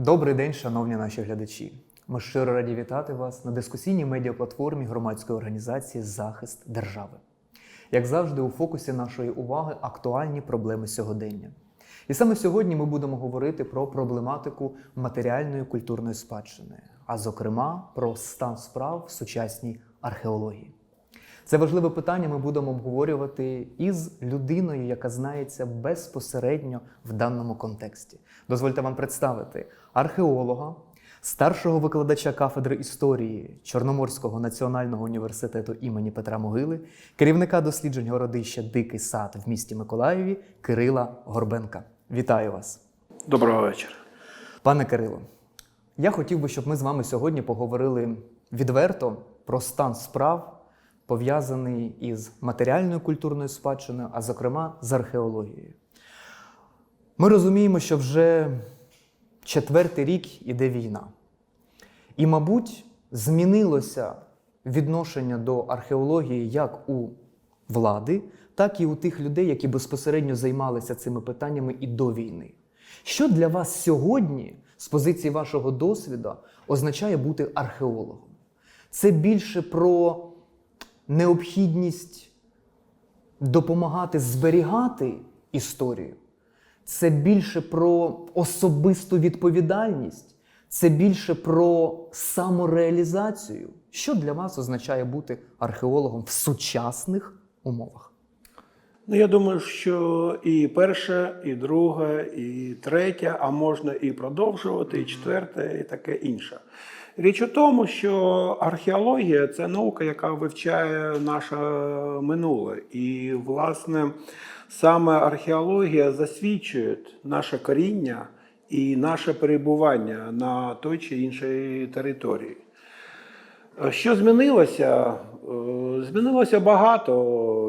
Добрий день, шановні наші глядачі. Ми щиро раді вітати вас на дискусійній медіаплатформі громадської організації Захист держави. Як завжди, у фокусі нашої уваги актуальні проблеми сьогодення. І саме сьогодні ми будемо говорити про проблематику матеріальної культурної спадщини, а зокрема про стан справ в сучасній археології. Це важливе питання ми будемо обговорювати із людиною, яка знається безпосередньо в даному контексті. Дозвольте вам представити археолога, старшого викладача кафедри історії Чорноморського національного університету імені Петра Могили, керівника досліджень городища Дикий сад в місті Миколаєві Кирила Горбенка. Вітаю вас! Доброго вечора. Пане Кирило, я хотів би, щоб ми з вами сьогодні поговорили відверто про стан справ, пов'язаний із матеріальною культурною спадщиною, а зокрема з археологією. Ми розуміємо, що вже четвертий рік іде війна. І, мабуть, змінилося відношення до археології як у влади, так і у тих людей, які безпосередньо займалися цими питаннями і до війни. Що для вас сьогодні, з позиції вашого досвіду, означає бути археологом? Це більше про необхідність допомагати зберігати історію. Це більше про особисту відповідальність, це більше про самореалізацію. Що для вас означає бути археологом в сучасних умовах? Ну, я думаю, що і перша, і друга, і третя, а можна і продовжувати, і четверта, і таке інше. Річ у тому, що археологія це наука, яка вивчає наше минуле. І, власне, саме археологія засвідчує наше коріння і наше перебування на той чи іншій території. Що змінилося? Е, Змінилося багато.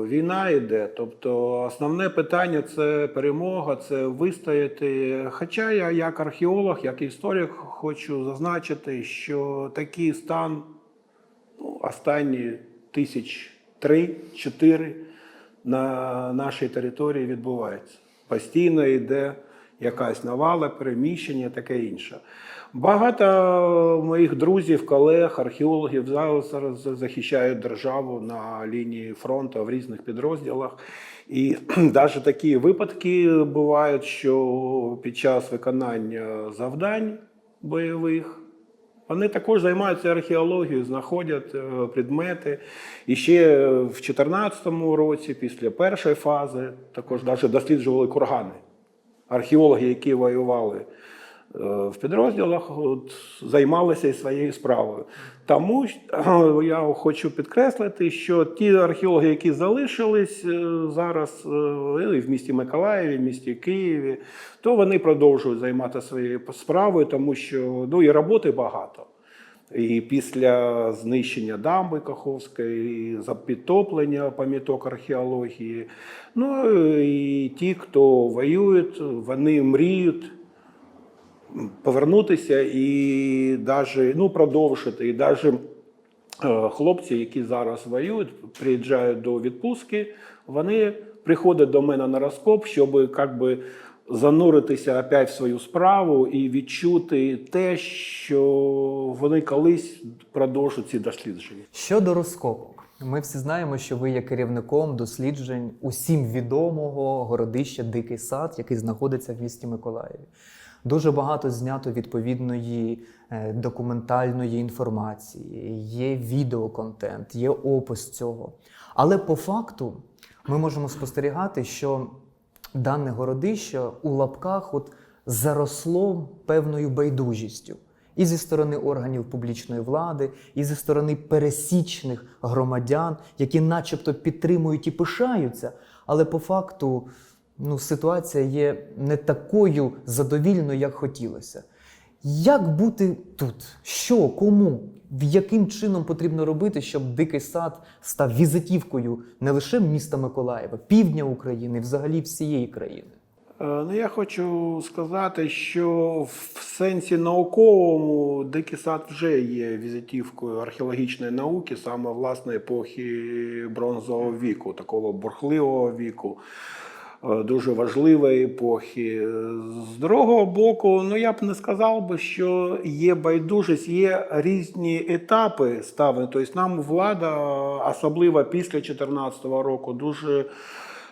Війна йде. Тобто, основне питання це перемога, це вистояти. Хоча я, як археолог, як історик, хочу зазначити, що такий стан ну, останні тисяч три-чотири на нашій території відбувається. Постійно йде якась навала, переміщення, таке інше. Багато моїх друзів, колег, археологів зараз захищають державу на лінії фронту в різних підрозділах. І навіть такі випадки бувають, що під час виконання завдань бойових вони також займаються археологією, знаходять е, предмети. І ще в 2014 році, після першої фази, також навіть досліджували кургани. Археологи, які воювали в підрозділах, от, займалися своєю справою. Тому е, я хочу підкреслити, що ті археологи, які залишились е, зараз е, і в місті Миколаєві, в місті Києві, то вони продовжують займатися своєю справою, тому що ну, і роботи багато. І після знищення дамби Каховської, і за підтоплення пам'яток археології. Ну і ті, хто воюють, вони мріють повернутися і даже, ну, продовжити. І навіть хлопці, які зараз воюють, приїжджають до відпустки, вони приходять до мене на розкоп, щоб як би, зануритися опять в свою справу і відчути те, що вони колись продовжать ці дослідження. Щодо розкопок, ми всі знаємо, що ви є керівником досліджень усім відомого городища Дикий сад, який знаходиться в місті Миколаєві. Дуже багато знято відповідної е, документальної інформації, є відеоконтент, є опис цього. Але по факту ми можемо спостерігати, що дане городище у лапках от заросло певною байдужістю. І зі сторони органів публічної влади, і зі сторони пересічних громадян, які начебто підтримують і пишаються, але по факту ну, ситуація є не такою задовільною, як хотілося. Як бути тут? Що, кому? В яким чином потрібно робити, щоб дикий сад став візитівкою не лише міста Миколаєва, півдня України, взагалі всієї країни? Е, Ну, я хочу сказати, що в сенсі науковому дикий сад вже є візитівкою археологічної науки, саме власне епохи бронзового віку, такого бурхливого віку. Е, дуже важливої епохи. З другого боку, ну я б не сказав би, що є байдужість, є різні етапи ставлення. Тобто нам влада, особливо після 2014 року, дуже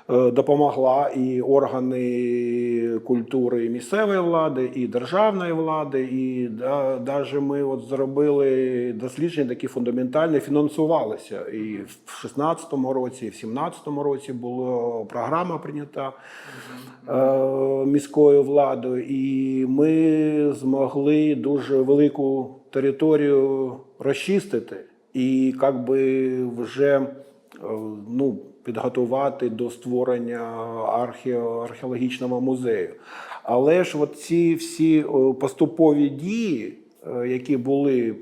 допомогла і органи культури місцевої влади, і державної влади. І да, навіть ми от зробили дослідження, такі фундаментальні, фінансувалися. І в 16-му році, і в 17-му році була програма прийнята е, міською владою, і ми змогли дуже велику територію розчистити і як би вже е, ну, підготувати до створення архео, археологічного музею. Але ж ці всі е, поступові дії, е, які були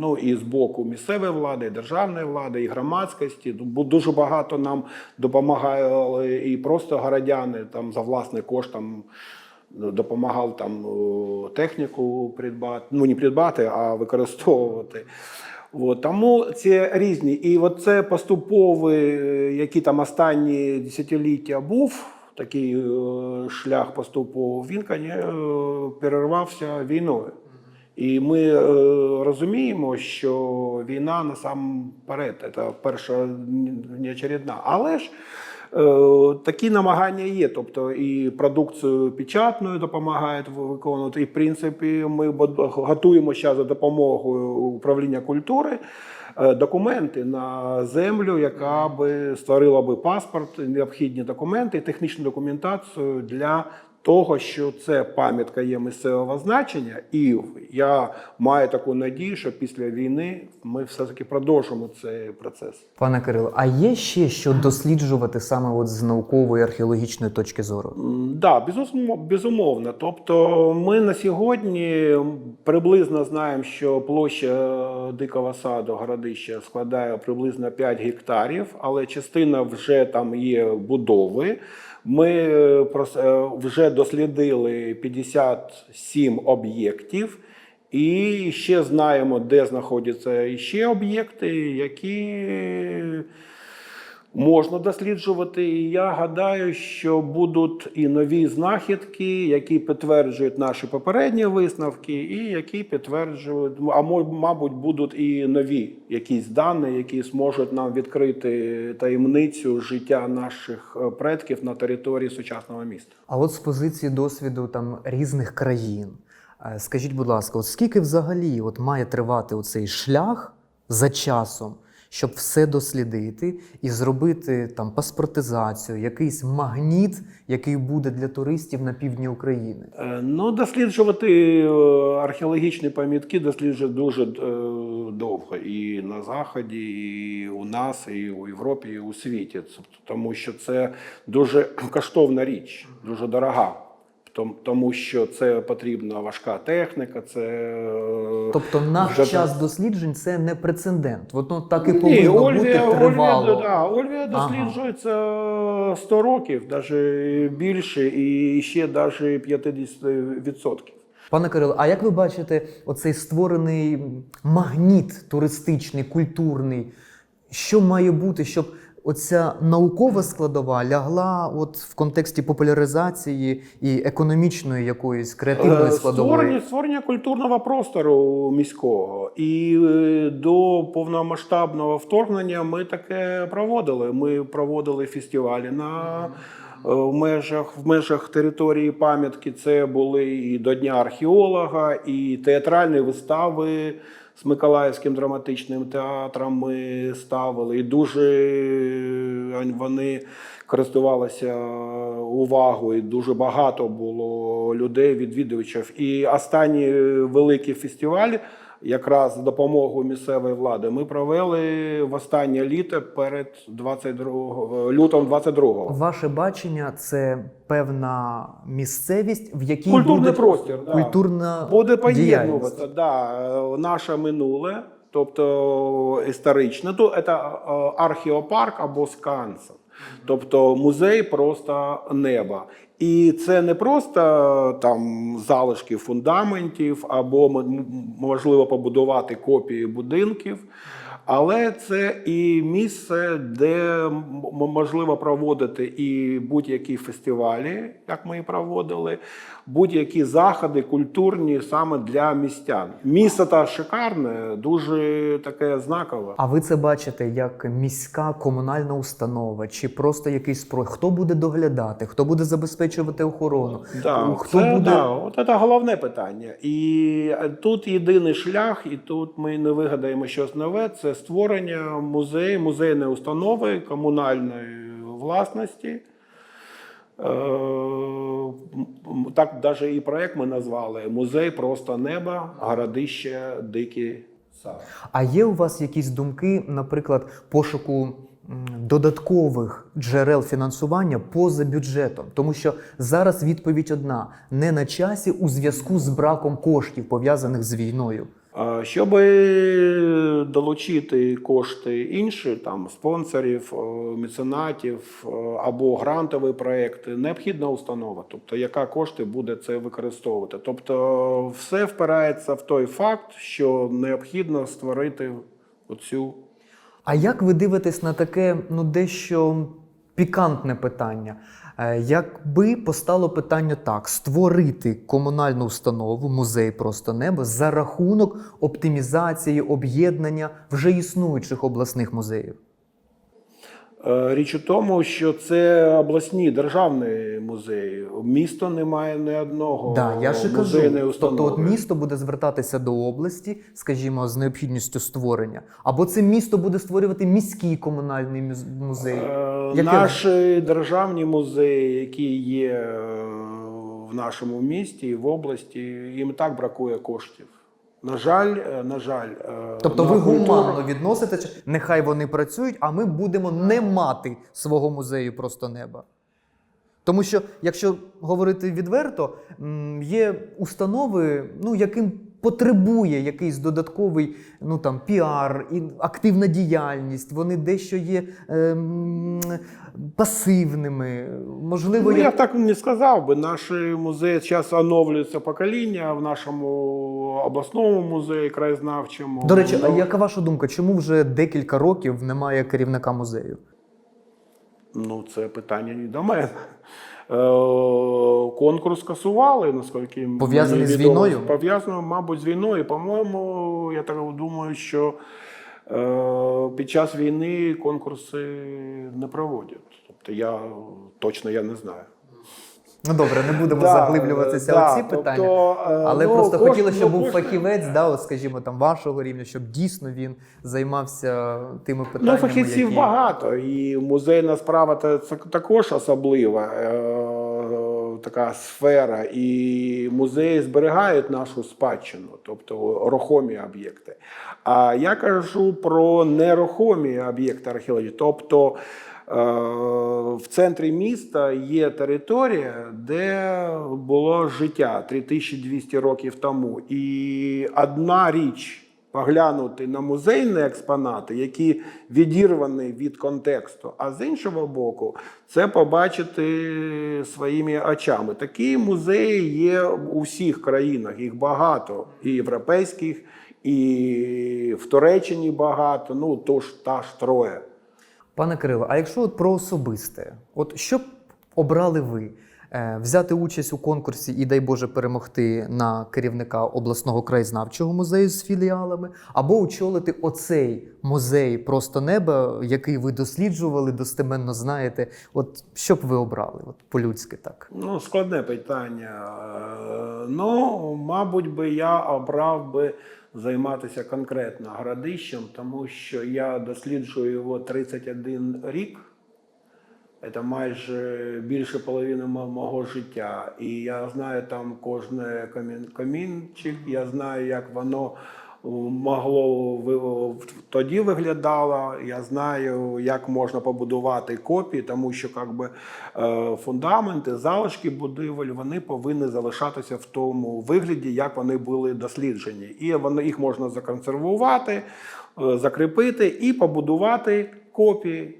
ну, і з боку місцевої влади, і державної влади, і громадськості. Бо дуже багато нам допомагали і просто городяни там за власний кошт там, допомагав там техніку придбати, ну не придбати, а використовувати. От, тому це різні. І от це поступовий, який там останні десятиліття був. Такий е, шлях поступовий, він коне- е, перервався війною. І ми е, розуміємо, що війна насамперед, це перша неочередна. Але ж такі намагання є. Тобто і продукцію печатною допомагають виконувати. І в принципі, ми готуємо зараз за допомогою управління культури. е, Документи на землю, яка би створила би паспорт, необхідні документи, технічну документацію для того, що це пам'ятка є місцевого значення, і я маю таку надію, що після війни ми все таки продовжимо цей процес. Пане Кирило, а є ще що досліджувати саме от з наукової археологічної точки зору? М, Да, безумовно, безумовно. Тобто, ми на сьогодні приблизно знаємо, що площа дикого саду городища складає приблизно 5 гектарів, але частина вже там є будови. Ми е, е, вже дослідили 57 об'єктів. І ще знаємо, де знаходяться ще об'єкти, які можна досліджувати. І я гадаю, що будуть і нові знахідки, які підтверджують наші попередні висновки, і які підтверджують, а мабуть, будуть і нові якісь дані, які зможуть нам відкрити таємницю життя наших е, предків на території сучасного міста. А от з позиції досвіду там різних країн, е, скажіть, будь ласка, от скільки взагалі от має тривати оцей шлях за часом, щоб все дослідити і зробити там паспортизацію, якийсь магніт, який буде для туристів на півдні України? Е, Ну, досліджувати е, археологічні пам'ятки досліджують дуже е, довго і на Заході, і у нас, і у Європі, і у світі. Тобто, Тому що це дуже коштовна річ, дуже дорога. Том- Тому що це потрібна важка техніка, це е, Тобто наш вже- час досліджень це не прецедент. Воно так і Ні, Ольвія, бути тривало. Ольвія, да, Ольвія досліджується 100 років, навіть більше, і ще навіть 50%. Пане Кирило, а як ви бачите оцей створений магніт туристичний, культурний? Що має бути, щоб оця наукова складова лягла от в контексті популяризації і економічної якоїсь креативної Е, складової? Створення, створення культурного простору міського. І е, до повномасштабного вторгнення ми таке проводили. Ми проводили фестивалі на. е, В межах, в межах території пам'ятки це були і до Дня археолога, і театральні вистави з Миколаївським драматичним театром ми ставили. І дуже е, вони користувалися увагою. і Дуже багато було людей, відвідувачів. І останній великий фестиваль, якраз з допомогою місцевої влади, ми провели в останнє літо перед 22 лютом 22-го. Ваше бачення це певна місцевість, в якій Культурний буде простір, да. культурна Буде поєднуватися да, наше минуле, тобто історичне, то це е, археопарк або скансен. Тобто музей просто неба. І це не просто там залишки фундаментів, або можливо побудувати копії будинків. Але це і місце, де можливо проводити і будь-які фестивалі, як ми і проводили, будь-які заходи культурні саме для містян. Місто та шикарне, дуже таке знакове. А ви це бачите як міська комунальна установа, чи просто якийсь про хто буде доглядати, хто буде забезпечувати охорону? Да, хто це, буде да, от це головне питання. І тут єдиний шлях, і тут ми не вигадаємо щось нове. Це створення музею, музейної установи комунальної власності. Е, Так, навіть і проект ми назвали Музей просто неба, городище, дикий сад. А є у вас якісь думки, наприклад, пошуку додаткових джерел фінансування поза бюджетом? Тому що зараз відповідь одна: не на часі у зв'язку з браком коштів, пов'язаних з війною. Щоб долучити кошти інші, там спонсорів, е, меценатів е, або грантові проекти, необхідна установа, тобто яка кошти буде це використовувати. Тобто, все впирається в той факт, що необхідно створити оцю. А як ви дивитесь на таке ну дещо пікантне питання? Е, Якби постало питання так: створити комунальну установу, музей просто небо за рахунок оптимізації об'єднання вже існуючих обласних музеїв? Е, Річ у тому, що це обласні державні музеї. Місто не має ні одного Да, я ж кажу. Тобто, от місто буде звертатися до області, скажімо, з необхідністю створення, або це місто буде створювати міський комунальний мюз- музей. Е, Наші державні музеї, які є е, в нашому місті і в області, їм так бракує коштів. На жаль, е, на жаль, е, Тобто на ви культуру- гуманно відноситеся, нехай вони працюють, а ми будемо не мати свого музею просто неба. Тому що, якщо говорити відверто, є установи, ну, яким потребує якийсь додатковий ну, там, піар, і активна діяльність, вони дещо є ем, пасивними. Можливо, Ну, як- я б так не сказав би. Наші музеї зараз оновлюється покоління в нашому обласному музеї краєзнавчому. До речі, а Ну, яка ваша думка, чому вже декілька років немає керівника музею? Ну, це питання не до мене. Е, Конкурс скасували, наскільки Пов'язаний з війною? Пов'язано, мабуть, з війною. По-моєму, я так думаю, що е, під час війни конкурси не проводять. Тобто я точно я не знаю. Ну добре, не будемо Да, заглиблюватися да, в ці питання. тобто, е, Але ну, просто кошти- хотіли, щоб ну, був кошти- фахівець, да, от, скажімо, там вашого рівня, щоб дійсно він займався тими Ну, питаннями. фахівців які... багато, і музейна справа та- це також особлива е, така сфера. І музеї зберігають нашу спадщину, тобто рухомі об'єкти. А я кажу про нерухомі об'єкти археології. Тобто е, в центрі міста є територія, де було життя 3200 років тому. І одна річ поглянути на музейні експонати, які відірвані від контексту. А з іншого боку, це побачити своїми очами. Такі музеї є у всіх країнах, їх багато, і європейських, і в Туреччині багато. Ну то ж та ж троє. Пане Кирило, а якщо от про особисте, от що б обрали ви? Е, Взяти участь у конкурсі і, дай Боже, перемогти на керівника обласного краєзнавчого музею з філіалами, або очолити оцей музей просто неба, який ви досліджували, достеменно знаєте. От що б ви обрали? От по-людськи так. Ну, складне питання. Е, Ну, мабуть, би я обрав би займатися конкретно городищем, тому що я досліджую його 31 рік. Це майже більше половини мо- мого життя. І я знаю там кожне камінчик, я знаю, як воно могло тоді виглядало. Я знаю, як можна побудувати копії, тому що как би, е, фундаменти, залишки будівель вони повинні залишатися в тому вигляді, як вони були досліджені. І вони їх можна законсервувати, е, закріпити і побудувати копії.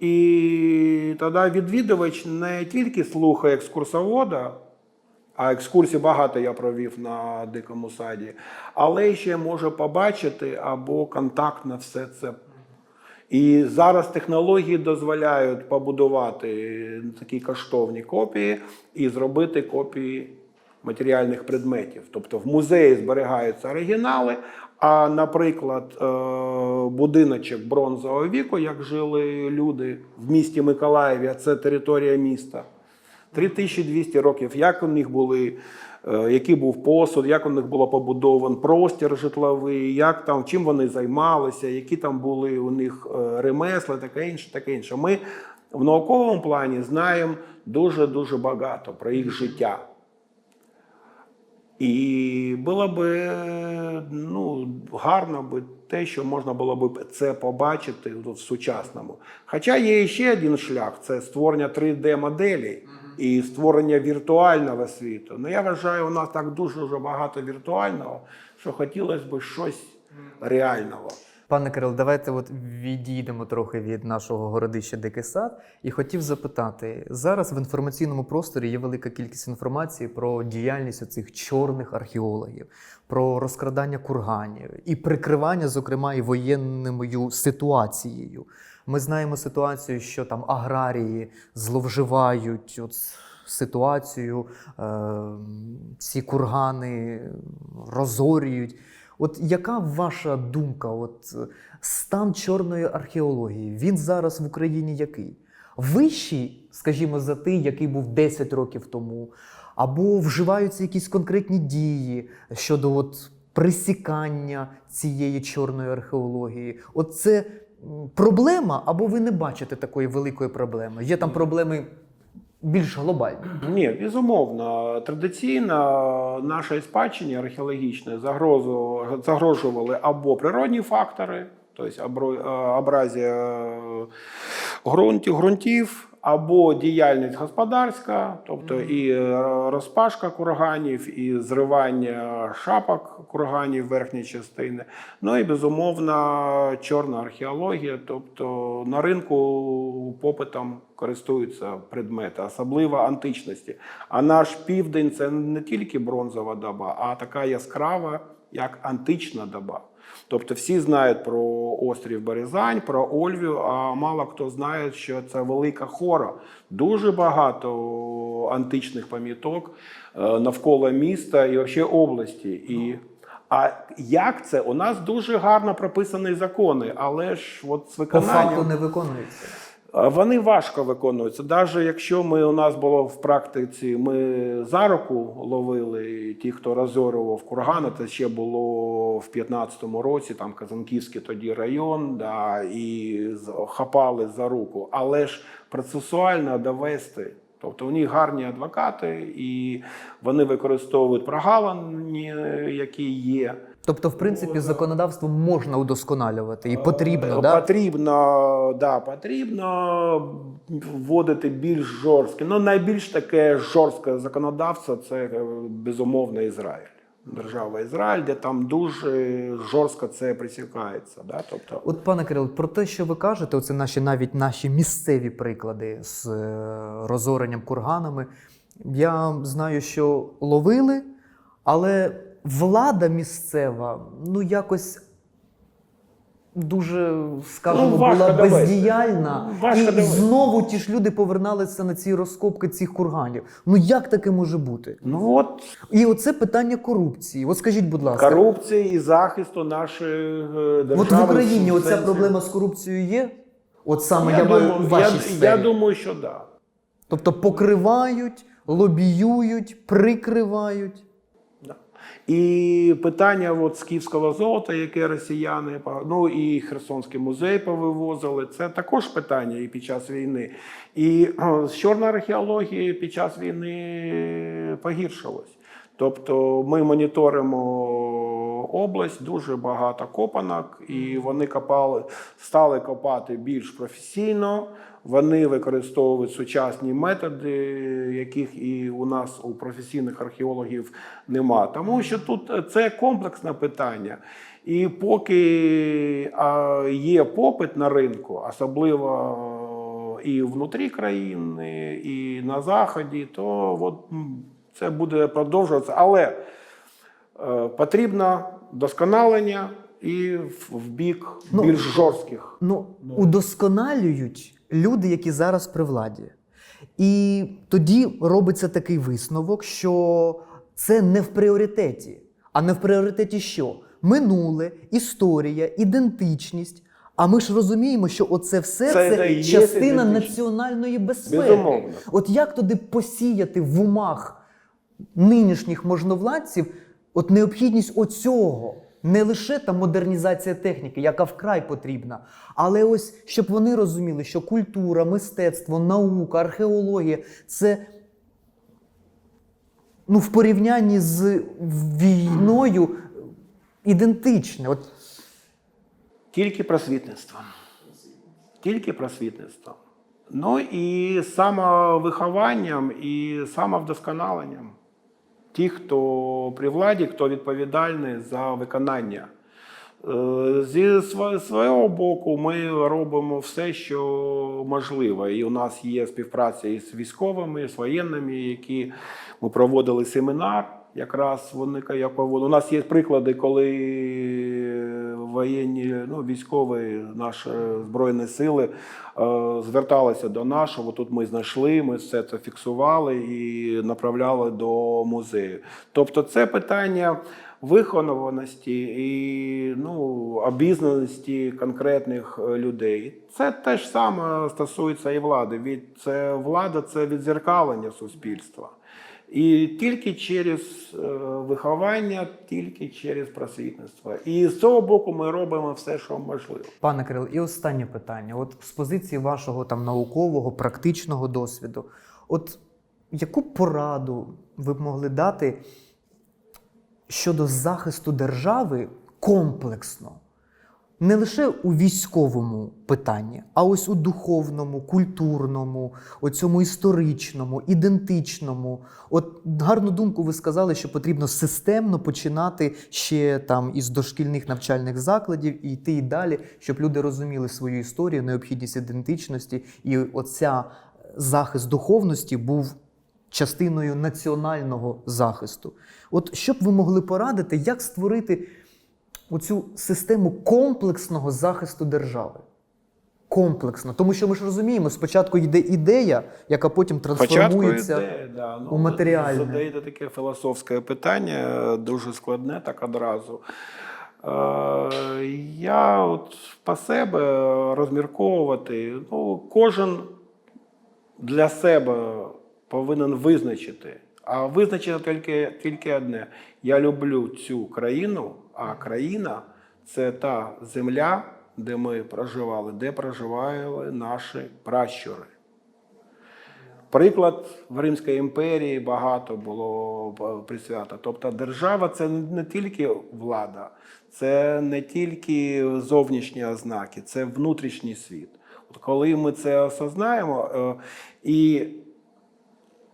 І тоді відвідувач не тільки слухає екскурсовода, А екскурсій багато я провів на дикому саді. Але ще може побачити або контактно все це. І зараз технології дозволяють побудувати такі коштовні копії і зробити копії матеріальних предметів. Тобто в музеї зберігаються оригінали. А, наприклад, е, будиночок бронзового віку, як жили люди в місті Миколаєві, а це територія міста. 3200 років, як у них були, е, який був посуд, як у них було побудован простір житловий, як там, чим вони займалися, які там були у них е, ремесла, таке інше, таке інше. Ми в науковому плані знаємо дуже-дуже багато про їх життя. І було б ну, гарно би те, що можна було б це побачити в сучасному. Хоча є ще один шлях це створення 3D-моделей і створення віртуального світу. Ну я вважаю, у нас так дуже дуже багато віртуального, що хотілося б щось реального. Пане Кирил, давайте от відійдемо трохи від нашого городища Дикий сад. І хотів запитати: зараз в інформаційному просторі є велика кількість інформації про діяльність оцих чорних археологів, про розкрадання курганів і прикривання, зокрема, і воєнною ситуацією. Ми знаємо ситуацію, що там аграрії зловживають от ситуацію, е, ці кургани розорюють. От яка ваша думка? От е, стан чорної археології? Він зараз в Україні який? Вищий, скажімо, за той, який був 10 років тому, або вживаються якісь конкретні дії щодо от присікання цієї чорної археології? От це проблема, або ви не бачите такої великої проблеми? Є там проблеми більш глобальні. Ні, безумовно. Традиційно наше спадщині археологічне загрозу, загрожували або природні фактори, тобто абро- е, абразія ґрунтів, ґрунтів, або діяльність господарська, тобто і е, розпашка курганів, і зривання шапок курганів верхньої частини. Ну і безумовно чорна археологія, тобто на ринку попитом користуються предмети, особливо античності. А наш південь це не тільки бронзова доба, а така яскрава, як антична доба. Тобто всі знають про острів Березань, про Ольвію, а мало хто знає, що це велика хора. Дуже багато античних пам'яток е, навколо міста і взагалі області. І, а як це? У нас дуже гарно прописані закони, але ж от з По факту не виконується. Вони важко виконуються. Навіть якщо ми у нас було в практиці, ми за руку ловили ті, хто розорював кургани, це ще було в 15-му році, там Казанківський тоді район, да, і хапали за руку. Але ж процесуально довести. Тобто у них гарні адвокати, і вони використовують прогалини, які є. Тобто, в принципі, законодавство можна удосконалювати і потрібно, Е, да? Потрібно, да, потрібно вводити більш жорстке. Ну, найбільш таке жорстке законодавство це е, безумовно Ізраїль. Держава Ізраїль, де там дуже жорстко це присікається. Да? Тобто, От, пане Кирил, про те, що ви кажете, оце наші навіть наші місцеві приклади з е, розоренням курганами. Я знаю, що ловили, але влада місцева, ну якось. Дуже, скажімо, Ну, була бездіяльна, Важко і довести. знову ті ж люди повернулися на ці розкопки цих курганів. Ну як таке може бути? ну от І оце питання корупції. От скажіть, будь ласка, корупції і захисту нашої е, держави. От в Україні оця проблема з корупцією є? От саме я, Я, маю думаю, у вашій я, сфері. я думаю, що так. Да. Тобто покривають, лобіюють, прикривають. І питання от з київського золота, яке росіяни, ну і Херсонський музей повивозили, це також питання і під час війни. І з чорної археології під час війни погіршилось. Тобто ми моніторимо область, дуже багато копанок, і вони копали, стали копати більш професійно. Вони використовують сучасні методи, яких і у нас у професійних археологів нема. Тому що тут це комплексне питання. І поки є попит на ринку, особливо і внутрі країни, і на заході, то от Це буде продовжуватися, але е, потрібно досконалення і в, в бік Ну, більш жорстких. Ну, удосконалюють люди, які зараз при владі. І тоді робиться такий висновок, що це не в пріоритеті. А не в пріоритеті що? Минуле, історія, ідентичність. А ми ж розуміємо, що оце все Це це, частина національної безпеки. Безумовно. От як туди посіяти в умах нинішніх можновладців от необхідність оцього? Не лише та модернізація техніки, яка вкрай потрібна, але ось щоб вони розуміли, що культура, мистецтво, наука, археологія це ну, в порівнянні з війною ідентичне. От Тільки просвітництво. Тільки просвітництво. Ну і самовихованням, і самовдосконаленням. Ті, хто при владі, хто відповідальний за виконання. Е, Зі свого боку, ми робимо все, що можливо. І у нас є співпраця із військовими, з воєнними, які ми проводили семінар. Якраз вони як. У нас є приклади, коли воєнні, ну, військові, наші збройні сили е, зверталися до нашого. Тут ми знайшли, ми все це фіксували і направляли до музею. Тобто, це питання вихованості і ну, обізнаності конкретних е, людей. Це те ж саме стосується і влади. Від це влада це відзеркалення суспільства. І тільки через е, виховання, тільки через просвітництво. І з цього боку ми робимо все, що можливо. Пане Кирил, і останнє питання. От з позиції вашого там наукового, практичного досвіду, от яку пораду ви б могли дати щодо захисту держави комплексно? Не лише у військовому питанні, а ось у духовному, культурному, оцьому історичному, ідентичному. От гарну думку ви сказали, що потрібно системно починати ще там із дошкільних навчальних закладів і йти і далі, щоб люди розуміли свою історію, необхідність ідентичності, і оця захист духовності був частиною національного захисту. От що б ви могли порадити, як створити оцю систему комплексного захисту держави? Комплексно. Тому що ми ж розуміємо, спочатку йде ідея, яка потім трансформується. ідея, да. ну, у матеріальне. Задаєте таке філософське питання, дуже складне, так одразу. Е, я от по себе розмірковувати, ну, кожен для себе повинен визначити. А визначити тільки, тільки одне: я люблю цю країну, а країна це та земля, де ми проживали, де проживали наші пращури. Приклад в Римській імперії багато було присвято. Тобто держава це не тільки влада, це не тільки зовнішні ознаки, це внутрішній світ. От коли ми це осознаємо, е, і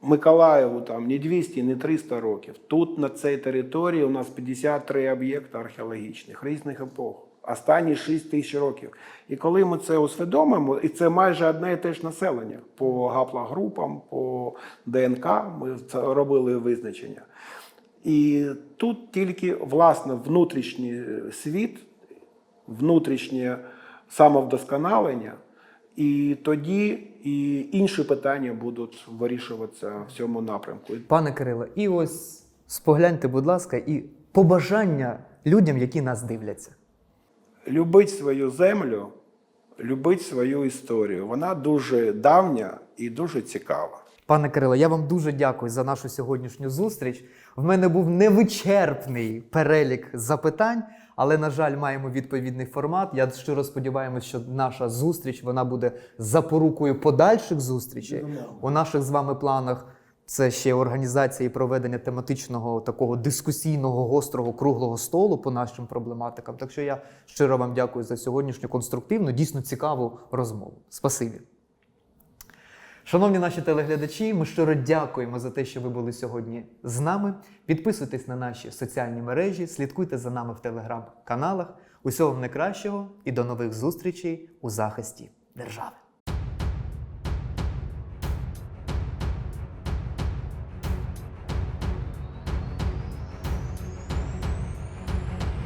Миколаєву там не 200, не 300 років. Тут на цій території у нас 53 об'єкти археологічних різних епох. Останні 6 тисяч років. І коли ми це усвідомимо, і це майже одне і те ж населення по гаплогрупам, по ДНК, ми робили визначення. І тут тільки власне внутрішній світ, внутрішнє самовдосконалення, і тоді і інші питання будуть вирішуватися в цьому напрямку. Пане Кирило, і ось спогляньте, будь ласка, і побажання людям, які нас дивляться. Любить свою землю, любить свою історію. Вона дуже давня і дуже цікава. Пане Кирило, я вам дуже дякую за нашу сьогоднішню зустріч. В мене був невичерпний перелік запитань, але, на жаль, маємо відповідний формат. Я щиро сподіваємось, що наша зустріч вона буде запорукою подальших зустрічей. У наших з вами планах це ще організація і проведення тематичного такого дискусійного гострого круглого столу по нашим проблематикам. Так що я щиро вам дякую за сьогоднішню конструктивну, дійсно цікаву розмову. Спасибі. Шановні наші телеглядачі, ми щиро дякуємо за те, що ви були сьогодні з нами. Підписуйтесь на наші соціальні мережі, слідкуйте за нами в телеграм-каналах. Усього вам найкращого і до нових зустрічей у захисті держави.